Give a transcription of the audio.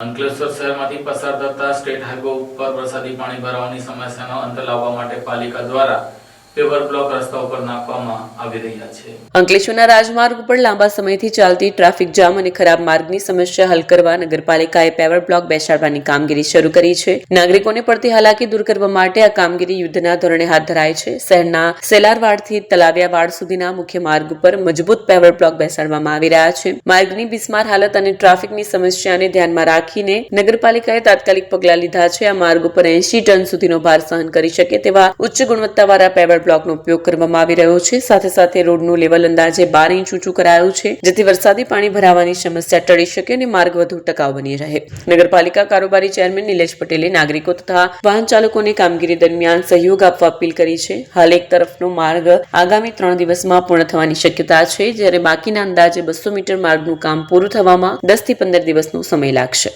અંકલેશ્વર શહેરમાંથી પસાર થતા સ્ટેટ હાઈવે ઉપર વરસાદી પાણી ભરાવાની સમસ્યાનો અંત લાવવા માટે પાલિકા દ્વારા પેવર બ્લોક અંકલેશ્વરના રાજમાર્ગ ઉપર લાંબા સમયથી ચાલતી ટ્રાફિક જામ અને ખરાબ માર્ગની સમસ્યા હલ કરવા નગરપાલિકાએ પેવર બ્લોક બેસાડવાની કામગીરી શરૂ કરી છે. નાગરિકોને પડતી હાલાકી દૂર કરવા માટે આ કામગીરી યુદ્ધના ધોરણે હાથ ધરાય છે. શહેરના સેલારવાડથી તલાવિયાવાડ સુધીના મુખ્ય માર્ગ ઉપર મજબૂત પેવર બ્લોક બેસાડવામાં આવી રહ્યા છે. માર્ગની બિસ્માર હાલત અને ટ્રાફિકની સમસ્યાને ધ્યાનમાં રાખીને નગરપાલિકાએ તાત્કાલિક પગલાં લીધા છે. આ માર્ગ ઉપર એંશી ટન સુધીનો ભાર સહન કરી શકે તેવા ઉચ્ચ ગુણવત્તાવાળા પેવર બ્લોકનો ઉપયોગ કરવામાં આવી રહ્યો છે. સાથે સાથે રોડનું લેવલ અંદાજે બાર ઇંચ ઊંચું કરાયું છે. જેથી વરસાદી પાણી ભરાવાની સમસ્યા ટળી શકે અને માર્ગ વધુ ટકાઉ બની રહે. નગરપાલિકા કારોબારી ચેરમેન નિલેશ પટેલે નાગરિકો તથા વાહન ચાલકોને કામગીરી દરમિયાન સહયોગ આપવા અપીલ કરી છે. હાલ એક તરફનો માર્ગ આગામી ત્રણ દિવસમાં પૂર્ણ થવાની શક્યતા છે. જ્યારે બાકીના અંદાજે બસો મીટર માર્ગનું કામ પૂરું થવામાં દસથી પંદર દિવસનો સમય લાગશે.